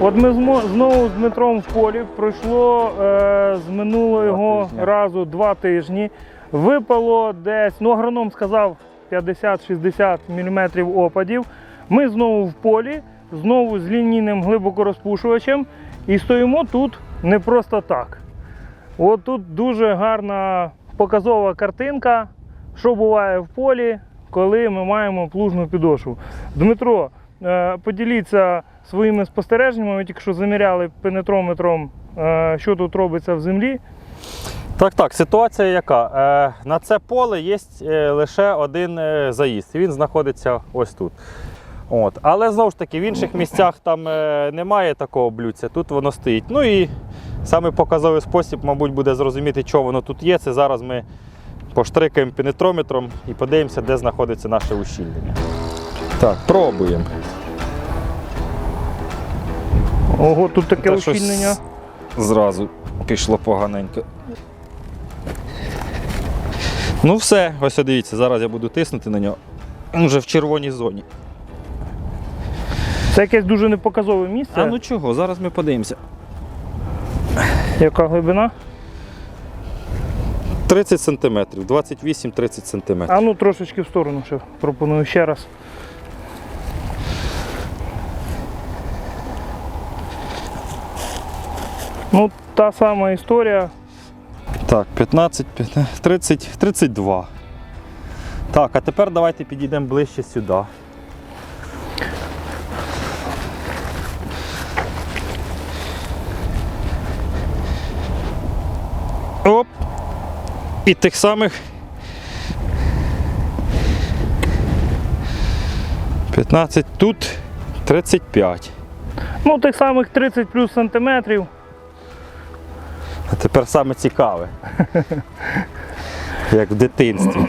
От ми знову з Дмитром в полі. Пройшло е, з минулого тижні. разу два тижні. Випало десь, ну агроном сказав 50-60 мм опадів. Ми знову в полі, знову з лінійним глибокорозпушувачем. І стоїмо тут не просто так. От тут дуже гарна показова картинка, що буває в полі, коли ми маємо плужну підошву. Дмитро, е, поділіться своїми спостереженнями. Ми тільки що заміряли пенетрометром, е, що тут робиться в землі. Так, так, ситуація яка? Е, на це поле є е, лише один заїзд. Він знаходиться ось тут. От. Але знову ж таки, в інших місцях там е, немає такого блюдця, тут воно стоїть. Ну і саме показовий спосіб, мабуть, буде зрозуміти, що воно тут є. Це зараз ми поштрикаємо пенетрометром і подивимося, де знаходиться наше ущільнення. Так, пробуємо. Ого, тут таке Та щось ущільнення. Зразу пішло поганенько. Ну все, ось дивіться, зараз я буду тиснути на нього. Він вже в червоній зоні. Це якесь дуже непоказове місце. А ну чого, зараз ми подивимося. Яка глибина? 30 см, 28-30 см. А ну трошечки в сторону ще пропоную ще раз. Ну, та сама історія. Так, 15, 15, 30, 32. Так, а тепер давайте підійдемо ближче сюди. Оп! І тих самих 15, тут 35. Ну, тих самих 30 плюс сантиметрів. Тепер саме цікаве. Як в дитинстві.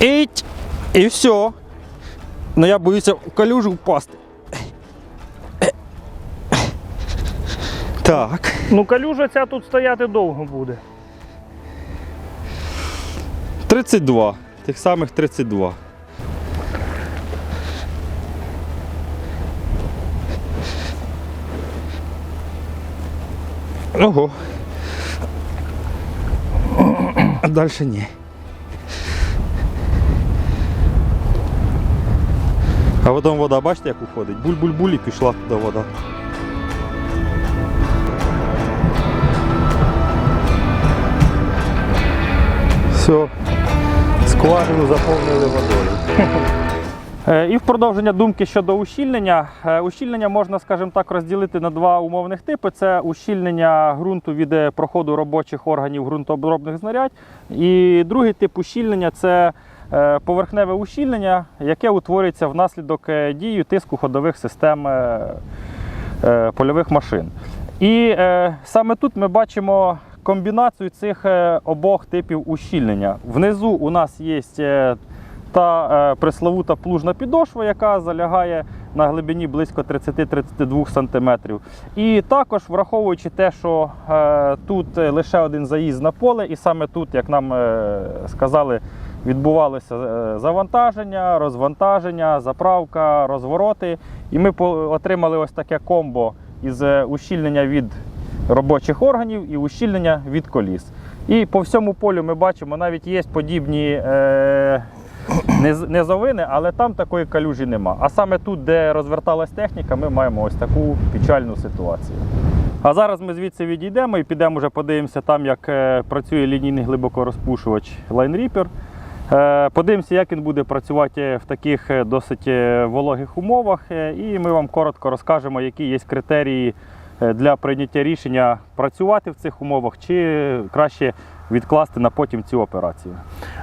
Іть! І все. Ну я боюся в калюжу впасти. Так. Ну, калюжа ця тут стояти довго буде. 32. Тих самих 32. Ого. А далі ні. А потім вода, бачите, як уходить? Буль-буль-буль і пішла туди вода. Все, скважину заповнили водою. Е, І в продовження думки щодо ущільнення. Е, Ущільнення можна, скажімо так, розділити на два умовних типи: це ущільнення ґрунту від е, проходу робочих органів ґрунтообробних знарядь. І другий тип ущільнення це поверхневе ущільнення, яке утворюється внаслідок дії тиску ходових систем польових машин. І саме тут ми бачимо комбінацію цих обох типів ущільнення. Внизу у нас є та е, пресловута плужна підошва, яка залягає на глибині близько 30-32 см. І також враховуючи те, що е, тут лише один заїзд на поле, і саме тут, як нам е, сказали, відбувалося завантаження, розвантаження, заправка, розвороти. І ми отримали ось таке комбо із ущільнення від робочих органів і ущільнення від коліс. І по всьому полю ми бачимо, навіть є подібні е, низовини, але там такої калюжі нема. А саме тут, де розверталась техніка, ми маємо ось таку печальну ситуацію. А зараз ми звідси відійдемо і підемо вже подивимося там, як е, працює лінійний глибокорозпушувач Line Reaper. Е, Подивимося, як він буде працювати в таких е, досить вологих умовах. І ми вам коротко розкажемо, які є критерії для прийняття рішення працювати в цих умовах чи краще відкласти на потім цю операцію.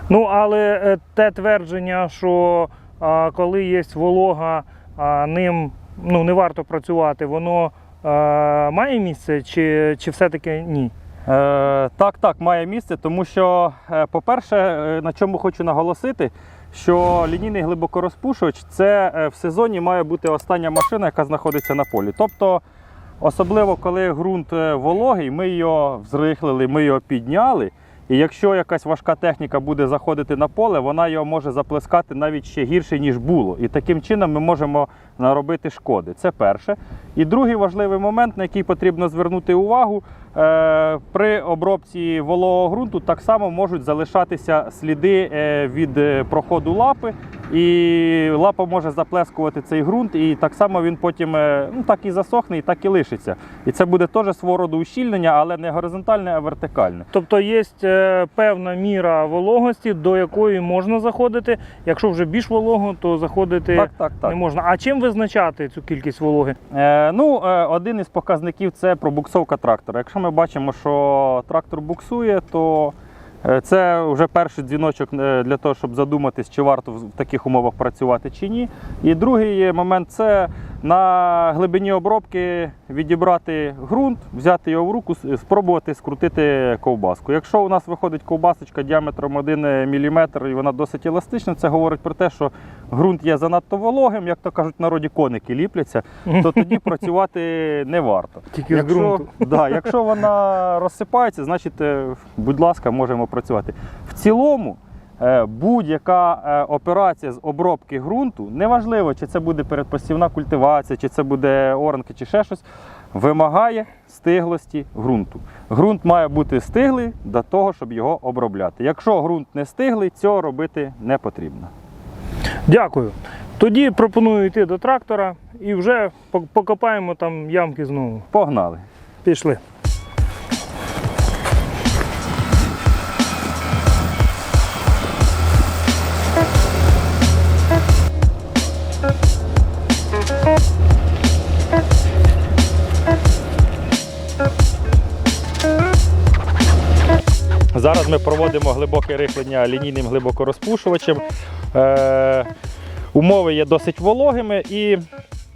Ну, але е, те твердження, що а, коли є волога, а, ним ну, не варто працювати, воно а, має місце, чи, чи все-таки ні? Е, так, так, має місце, тому що, е, по-перше, е, на чому хочу наголосити, що лінійний глибокорозпушувач це е, в сезоні має бути остання машина, яка знаходиться на полі. Тобто, особливо коли ґрунт е, вологий, ми його взрихлили, ми його підняли. І якщо якась важка техніка буде заходити на поле, вона його може заплескати навіть ще гірше, ніж було. І таким чином ми можемо наробити шкоди. Це перше. І другий важливий момент, на який потрібно звернути увагу, е, при обробці вологого ґрунту так само можуть залишатися сліди е, від проходу лапи, і лапа може заплескувати цей ґрунт, і так само він потім е, ну, так і засохне, і так і лишиться. І це буде теж свого роду ущільнення, але не горизонтальне, а вертикальне. Тобто є е, певна міра вологості, до якої можна заходити. Якщо вже більш волого, то заходити Так, так, так. не можна. А чим визначати цю кількість вологи? Е, ну, е, один із показників це пробуксовка трактора. Якщо ми бачимо, що трактор буксує, то це вже перший дзвіночок е, для того, щоб задуматись, чи варто в таких умовах працювати чи ні. І другий момент це на глибині обробки відібрати ґрунт, взяти його в руку, спробувати скрутити ковбаску. Якщо у нас виходить ковбасочка діаметром 1 мм і вона досить еластична, це говорить про те, що ґрунт є занадто вологим, як то кажуть, в народі коники ліпляться, то тоді працювати не варто. Тільки якщо, ґрунту. Да, якщо вона розсипається, значить, е, будь ласка, можемо працювати. В цілому, е, будь-яка е, операція з обробки ґрунту, неважливо, чи це буде передпосівна культивація, чи це буде оранки, чи ще щось, вимагає стиглості ґрунту. Ґрунт має бути стиглий для того, щоб його обробляти. Якщо ґрунт не стиглий, цього робити не потрібно. Дякую. Тоді пропоную йти до трактора і вже покопаємо там ямки знову. Погнали! Пішли. Зараз ми проводимо глибоке рихлення лінійним глибокорозпушувачем. Е, умови є досить вологими і,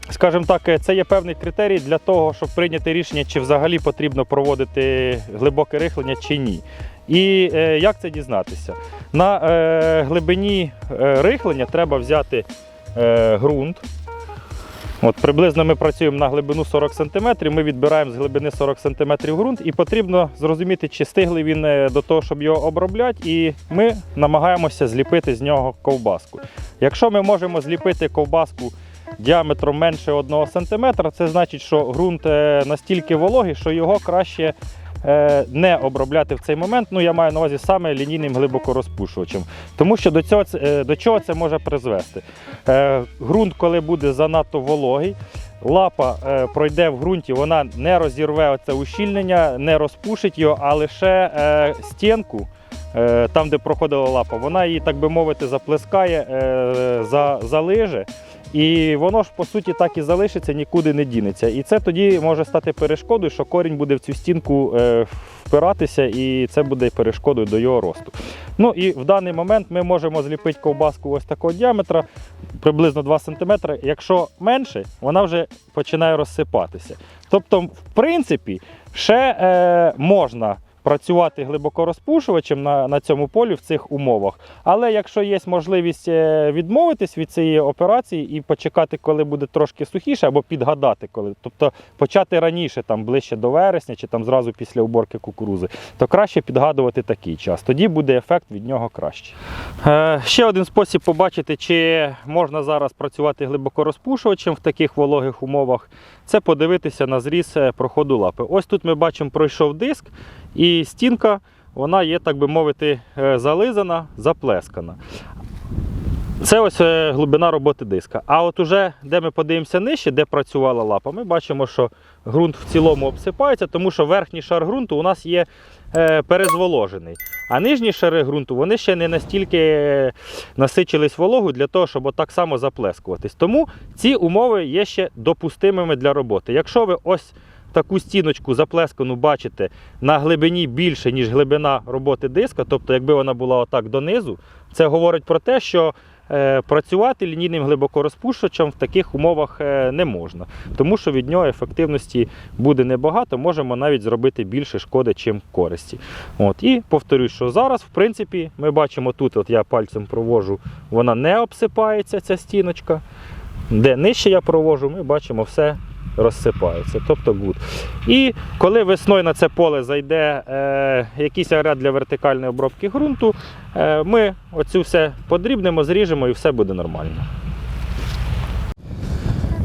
скажімо так, це є певний критерій для того, щоб прийняти рішення, чи взагалі потрібно проводити глибоке рихлення чи ні. І е, як це дізнатися? На е, глибині е, рихлення треба взяти е, ґрунт. От приблизно ми працюємо на глибину 40 см, ми відбираємо з глибини 40 см ґрунт, і потрібно зрозуміти, чи стиглий він е, до того, щоб його обробляти, і ми намагаємося зліпити з нього ковбаску. Якщо ми можемо зліпити ковбаску діаметром менше 1 см, це значить, що ґрунт е, настільки вологий, що його краще не обробляти в цей момент. Ну, я маю на увазі саме лінійним глибокорозпушувачем. Тому що до, цього, е, до чого це може призвести? Е, ґрунт, коли буде занадто вологий, лапа е, пройде в ґрунті, вона не розірве оце ущільнення, не розпушить його, а лише е, стінку. е, Там, де проходила лапа, вона її, так би мовити, заплескає, е, за, залиже. І воно ж по суті так і залишиться, нікуди не дінеться. І це тоді може стати перешкодою, що корінь буде в цю стінку е, впиратися, і це буде перешкодою до його росту. Ну і в даний момент ми можемо зліпити ковбаску ось такого діаметра, приблизно 2 см. Якщо менше, вона вже починає розсипатися. Тобто, в принципі, ще е, можна працювати глибокорозпушувачем на, на цьому полі в цих умовах. Але якщо є можливість е, відмовитись від цієї операції і почекати, коли буде трошки сухіше, або підгадати, коли, тобто почати раніше, там ближче до вересня, чи там зразу після уборки кукурузи, то краще підгадувати такий час. Тоді буде ефект від нього кращий. Е, ще один спосіб побачити, чи можна зараз працювати глибокорозпушувачем в таких вологих умовах, це подивитися на зріз е, проходу лапи. Ось тут ми бачимо, пройшов диск, і стінка вона є, так би мовити, е, зализана, заплескана. Це ось е, глибина роботи диска. А от уже, де ми подивимося нижче, де працювала лапа, ми бачимо, що ґрунт в цілому обсипається, тому що верхній шар ґрунту у нас є е, перезволожений. А нижні шари ґрунту вони ще не настільки насичились вологою для того, щоб отак само заплескуватись. Тому ці умови є ще допустимими для роботи. Якщо ви ось таку стіночку заплескану бачите на глибині більше, ніж глибина роботи диска, тобто якби вона була отак донизу, це говорить про те, що е, працювати лінійним глибокорозпушувачем в таких умовах е, не можна, тому що від нього ефективності буде небагато, можемо навіть зробити більше шкоди, чим користі. От. І повторюю, що зараз, в принципі, ми бачимо тут, от я пальцем провожу, вона не обсипається, ця стіночка. Де нижче я провожу, ми бачимо все розсипається. Тобто гуд. І коли весною на це поле зайде е, якийсь агрегат для вертикальної обробки ґрунту, е, ми оцю все подрібнемо, зріжемо і все буде нормально.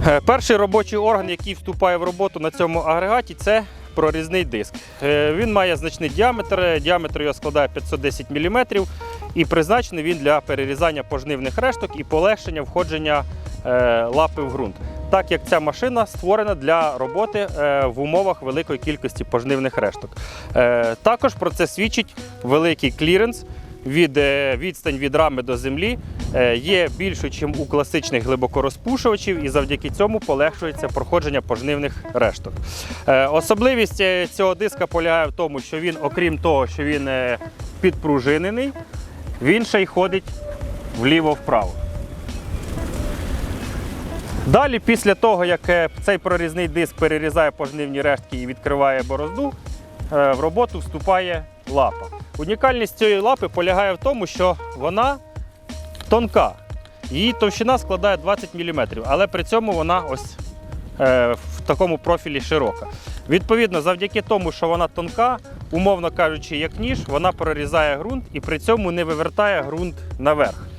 Е, Перший робочий орган, який вступає в роботу на цьому агрегаті, це прорізний диск. Е, Він має значний діаметр, е, діаметр його складає 510 мм і призначений він для перерізання пожнивних решток і полегшення входження лапи в ґрунт. Так як ця машина створена для роботи е, в умовах великої кількості пожнивних решток. Е, Також про це свідчить великий кліренс від е, відстань від рами до землі є більшою, ніж у класичних глибокорозпушувачів, і завдяки цьому полегшується проходження пожнивних решток. Особливість цього диска полягає в тому, що він, окрім того, що він підпружинений, він ще й ходить вліво-вправо. Далі, після того, як е, цей прорізний диск перерізає пожнивні рештки і відкриває борозду, е, в роботу вступає лапа. Унікальність цієї лапи полягає в тому, що вона тонка. Її товщина складає 20 мм, але при цьому вона ось е, в такому профілі широка. Відповідно, завдяки тому, що вона тонка, умовно кажучи, як ніж, вона прорізає ґрунт і при цьому не вивертає ґрунт наверх.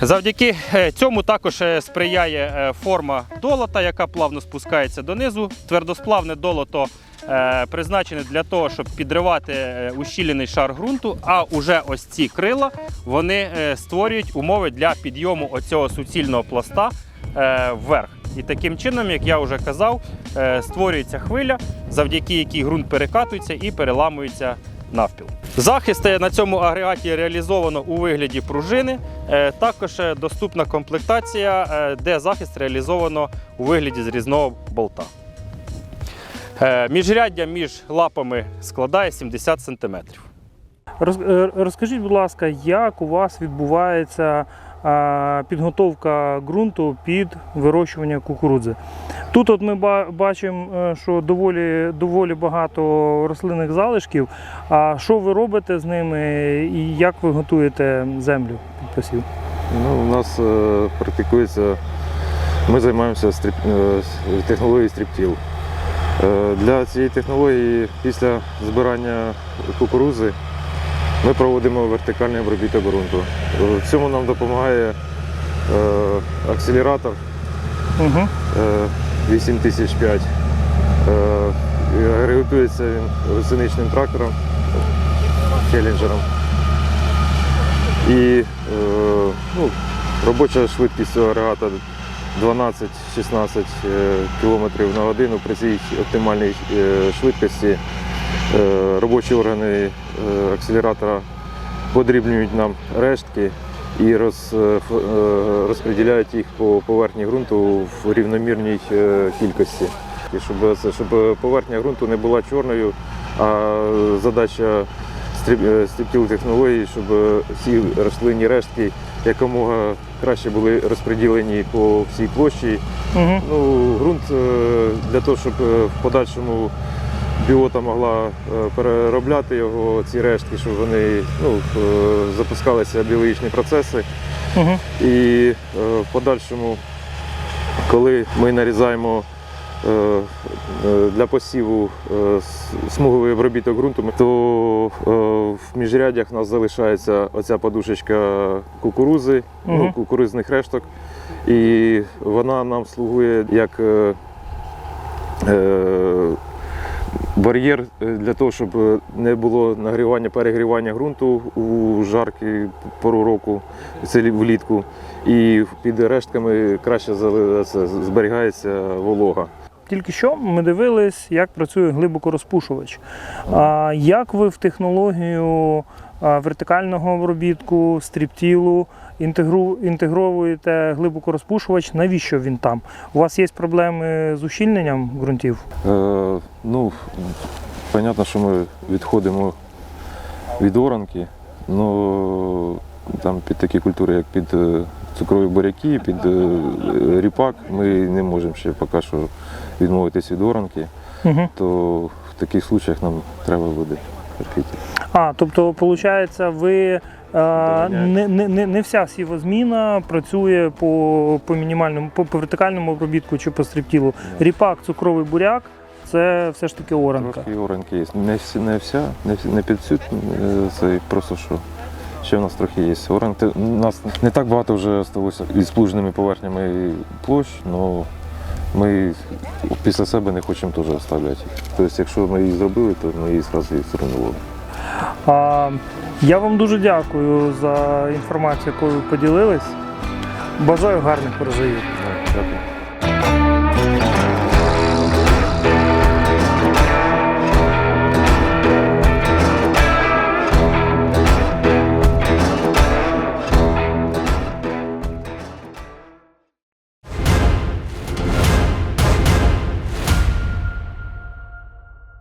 Завдяки е, цьому також е, сприяє е, форма долота, яка плавно спускається донизу. Твердосплавне долото призначене для того, щоб підривати ущільнений шар ґрунту, а уже ось ці крила вони створюють умови для підйому оцього суцільного пласта вверх. І таким чином, як я вже казав, створюється хвиля, завдяки якій ґрунт перекатується і переламується навпіл. Захист на цьому агрегаті реалізовано у вигляді пружини. Е, Також е, доступна комплектація, е, де захист реалізовано у вигляді зрізного болта. Міжряддя між лапами складає 70 см. Розкажіть, будь ласка, як у вас відбувається підготовка ґрунту під вирощування кукурудзи? Тут от ми бачимо, е, що доволі, доволі багато рослинних залишків. А що ви робите з ними і як ви готуєте землю під посів? Ну, у нас е, практикується, ми займаємося стріп, е, технологією стріптіл. Для цієї технології після збирання кукурузи ми проводимо вертикальний обробіток ґрунту. Е, В цьому нам допомагає е, акселератор Угу. е, 8005. Е, Агрегатується він гусеничним трактором, челленджером. І е, ну, робоча швидкість цього агрегата 12-16 км на годину при цій оптимальній швидкості. Е, Робочі органи е, акселератора подрібнюють нам рештки і роз, е, розподіляють їх по поверхні ґрунту в рівномірній кількості. І щоб, щоб поверхня ґрунту не була чорною, а задача стріптіл технології, щоб всі рослинні рештки якомога краще були розподілені по всій площі. Угу. Ну, ґрунт е, для того, щоб в подальшому біота могла е, переробляти його, ці рештки, щоб вони ну, е, запускалися біологічні процеси. Угу. І е, в подальшому, коли ми нарізаємо для посіву смуговий обробіток ґрунту, то в міжрядях у нас залишається оця подушечка кукурузи, ну, кукурузних решток, і вона нам слугує як бар'єр е, для того, щоб е, не було нагрівання, перегрівання ґрунту у жаркі пору року, це влітку. І під рештками краще зберігається волога. Тільки що ми дивились, як працює глибокорозпушувач. А як ви в технологію вертикального обробітку, стріптілу інтегру, інтегровуєте глибокорозпушувач? Навіщо він там? У вас є проблеми з ущільненням ґрунтів? Е, ну, понятно, що ми відходимо від оранки, але там під такі культури, як під е, цукрові буряки, під е, ріпак, ми не можемо ще поки що відмовитись від оранки, Угу. то в таких случаях нам треба буде терпіти. А, тобто, виходить, ви. а, Не, не, не, не вся сівозміна працює по, по мінімальному, по, по вертикальному обробітку чи по стріптілу. Ріпак, цукровий буряк це все ж таки оранка. Трохи оранки є. Не, всі, не вся, не, всі- не під всю, е, це просто що. Ще в нас трохи є оранки. У нас не так багато вже залишилося із плужними поверхнями площ, але ми після себе не хочемо теж оставляти. Тобто, якщо ми її зробили, то ми її одразу її зруйнували. Я вам дуже дякую за інформацію, якою ви поділились. Бажаю гарних врожаїв. Дякую.